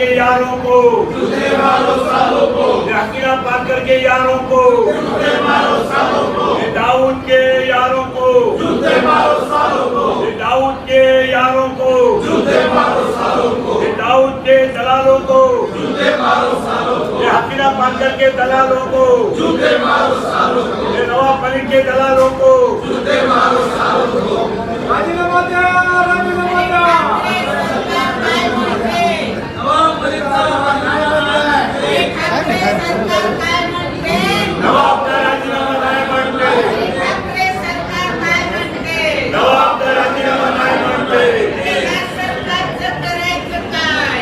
पाकर के। यारों को। यासीना पाकर के यारों को। ये दाऊद के यारों को। ये दाऊद के यारों को। ये दाऊद के दलालों को। ये हसीना पाकर के दलालों को। ये नवाब मलिक के दलालों को। राजीनामा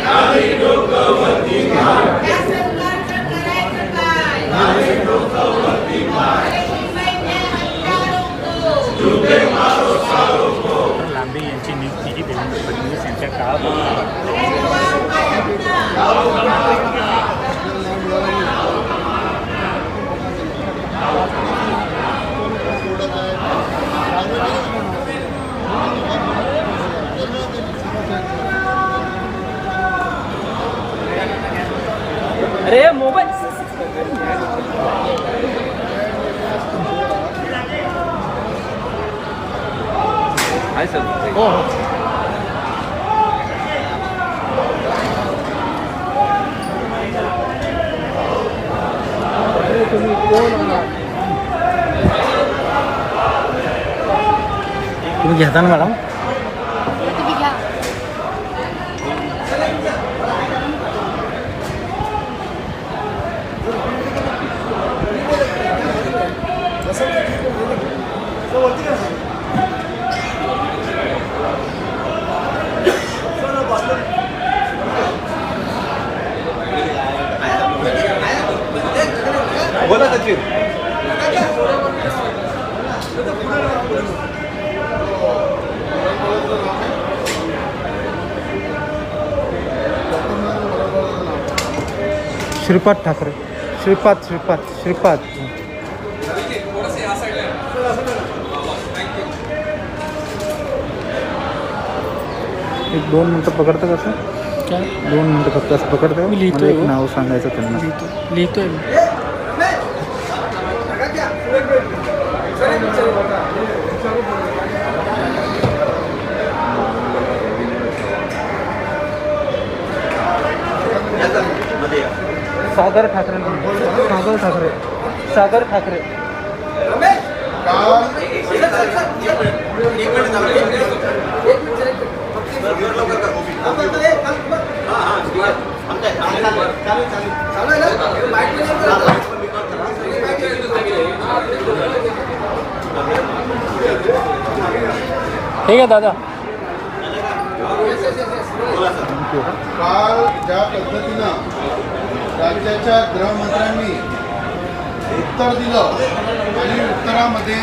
Amém. अरे मोबाईल आहे सर हो हो तुम्ही घेता ना मॅडम बोला सचिन. श्रीपाद ठाकरे. श्रीपाद श्रीपाद श्रीपाद. एक दोन मिनटं पकडतं कसं काय? दोन मिनटं फक्त असं पकडतं मी लिहितोय मला एक हो. नाव सांगायचं त्यांना. लिहितो लिहितोय. मी. सागर ठाकरे. सागर ठाकरे. सागर ठाकरे. ठीक आहे दादा. काल ज्या पद्धतीनं राज्याच्या गृहमंत्र्यांनी उत्तर दिलं आणि उत्तरामध्ये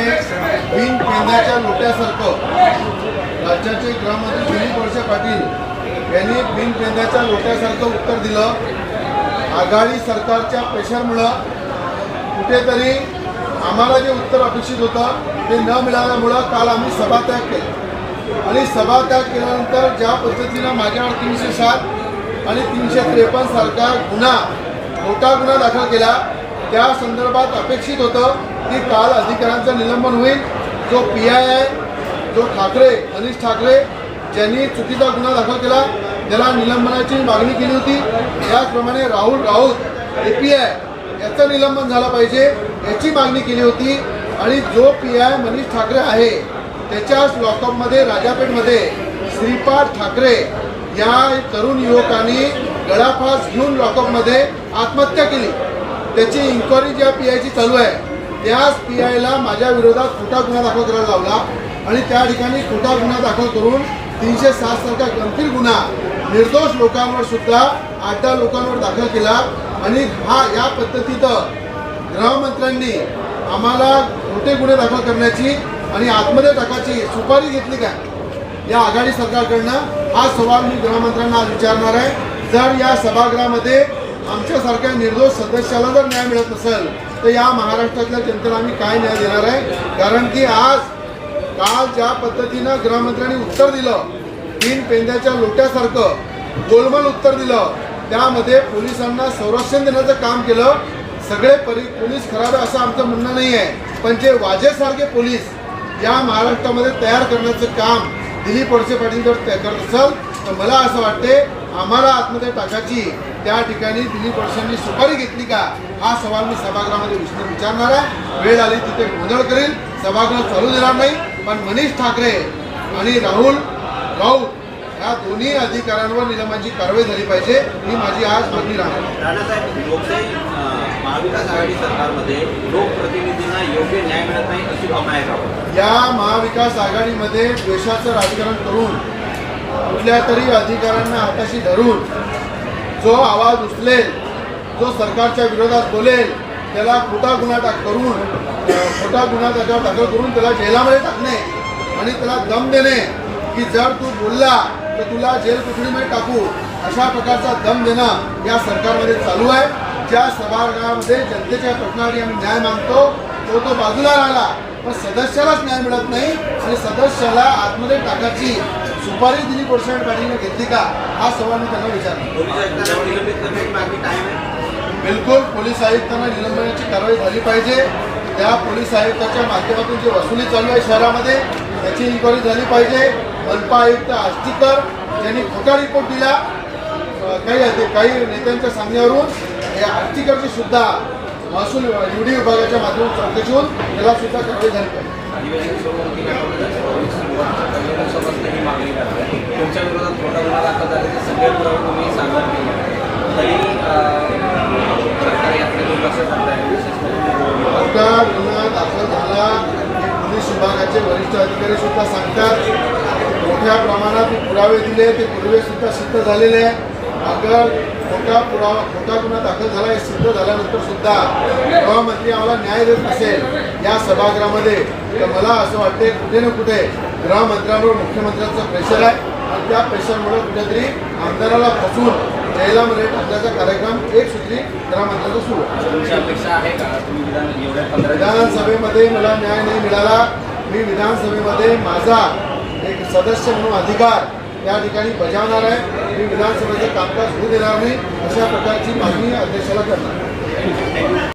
बिन पेंद्याच्या लोट्यासारखं राज्याचे गृहमंत्री दिलीप वळसे पाटील यांनी बिन पेंद्याच्या लोट्यासारखं उत्तर दिलं. आघाडी सरकारच्या प्रेशरमुळं कुठेतरी आम्हाला जे उत्तर अपेक्षित होतं ते न मिळाल्यामुळं काल आम्ही सभात्याग केला. आणि सभात्याग केल्यानंतर ज्या पद्धतीनं माझ्यावर तीनशे सात आणि तीनशे त्रेपन्न सारखा गुन्हा मोठा गुन्हा दाखल केला त्या संदर्भात अपेक्षित होतं की काल अधिकाऱ्यांचं निलंबन होईल. जो पी आय आहे जो ठाकरे अनिश ठाकरे ज्यांनी चुकीचा गुन्हा दाखल केला त्याला निलंबनाची मागणी केली होती त्याचप्रमाणे Rahul Raut A P I याचं निलंबन झालं पाहिजे याची मागणी केली होती. आणि जो पी आय मनीष ठाकरे आहे त्याच्याच लॉकअपमध्ये राजापेठमध्ये श्रीपाद ठाकरे या तरुण युवकांनी गळाफास घेऊन लॉकअपमध्ये आत्महत्या केली. त्याची इन्क्वायरी ज्या पी आयची चालू आहे त्याच पी आयला माझ्या विरोधात खोटा गुन्हा दाखल करायला लावला. आणि त्या ठिकाणी खोटा गुन्हा दाखल करून तीनशे सात सारखा गंभीर गुन्हा निर्दोष लोकांवर सुद्धा आठ दहा लोकांवर दाखल केला. आणि हा या पद्धतीनं गृहमंत्र्यांनी आम्हाला खोटे गुन्हे दाखल करण्याची आणि आतमध्ये टाकायची सुपारी घेतली काय? या आघाडी सरकारकडनं हा सवाल मी गृहमंत्र्यांना आज विचारणार आहे. जर या सभागृहामध्ये आमच्यासारख्या निर्दोष सदस्याला जर न्याय मिळत नसेल तर या महाराष्ट्रातल्या जनतेला आम्ही काय न्याय देणार आहे? कारण की आज काल ज्या पद्धतीनं गृहमंत्र्यांनी उत्तर दिलं तीन पेंद्याच्या लोट्यासारखं गोलमल उत्तर दिलं त्यामध्ये पोलिसांना संरक्षण देण्याचं काम केलं सगळे परि पोलीस खराब आहे असं आमचं म्हणणं नाही आहे पण जे वाजेसारखे पोलीस या महाराष्ट्रामध्ये तयार करण्याचं काम दिलीप वळसे पाटील जर करत असेल तर मला असं वाटते आम्हाला आतमध्ये टाकायची त्या ठिकाणी दिलीप वळसेंनी सुपारी घेतली का? हा सवाल मी सभागृहामध्ये विचारणार आहे. वेळ आली तिथे गोंधळ करेल सभागृह चालू देणार नाही. पण मनीष ठाकरे आणि राहुल राऊत या दोन्ही अधिकाऱ्यांवर निलंबनाची कारवाई झाली पाहिजे ही माझी आज मागणी राहणार राणासाहेब लोकशाही अं, महाविकास आघाडी सरकारमध्ये लोकप्रतिनिधींना योग्य न्याय मिळत नाही अशी भावना आहे का? या महाविकास आघाडीमध्ये द्वेषाचं राजकारण करून कुठल्या तरी अधिकाऱ्यांना हाताशी धरून जो आवाज उचलेल जो सरकारच्या विरोधात बोलेल त्याला खोटा गुन्हा टाक करून खोटा गुन्हा त्याच्यावर दाखल करून त्याला जेलामध्ये टाकणे आणि त्याला दम देणे की जर तू बोलला तर तुला जेल कोठडीमध्ये टाकू. अशा प्रकारचा दम देणं या सरकारमध्ये चालू आहे. ज्या सभागृहामध्ये जनतेच्या प्रश्नासाठी आम्ही न्याय मागतो तो तो बाजूला राहिला. पण सदस्यालाच न्याय मिळत नाही आणि सदस्याला आतमध्ये टाकायची सुपारी दिली पर्सेंट पाटीलने घेतली का? हा सवाल मी त्यांना विचारला बिलकुल पोलीस आयुक्तांना निलंबनाची कारवाई झाली पाहिजे. त्या पोलीस आयुक्ताच्या माध्यमातून जी वसुली चालू आहे शहरामध्ये त्याची इन्क्वायरी झाली पाहिजे. मनपा आयुक्त आष्टीकर यांनी खोटा रिपोर्ट दिला. काही काही नेत्यांच्या सांगण्यावरून या आष्टीकरची सुद्धा महसूल युडी विभागाच्या माध्यमातून चौकशी होऊन त्याला सुद्धा कारवाई झाली पाहिजे. तुमच्या विरोधात खोटा गुन्हा दाखल झाल्याचे सगळे पुरावे तुम्ही सादर केले तरी मोठा गुन्हा दाखल झाला. हे पोलीस विभागाचे वरिष्ठ अधिकारी सुद्धा सांगतात मोठ्या प्रमाणात ते पुरावे दिले ते पुरावे सुद्धा सिद्ध झालेले आहे अगर खोटा पुरावा खोटा गुन्हा दाखल झाला हे सिद्ध झाल्यानंतर सुद्धा गृहमंत्री आम्हाला न्याय देत नसेल या सभागृहामध्ये तर मला असं वाटते कुठे ना कुठे गृहमंत्र्यांवर मुख्यमंत्र्यांचं प्रेशर आहे. त्या प्रेशरमुळे कुठेतरी आमदाराला फसवून जैलामध्ये टाकण्याचा कार्यक्रम एक सूत्री गृहमंत्र्यांचा सुरू विधानसभेमध्ये मला न्याय नाही मिळाला. मी विधानसभेमध्ये माझा एक सदस्य म्हणून अधिकार त्या ठिकाणी बजावणार आहे. मी विधानसभेचं कामकाज होऊ देणार नाही. अशा प्रकारची मागणी अध्यक्षाला करणार.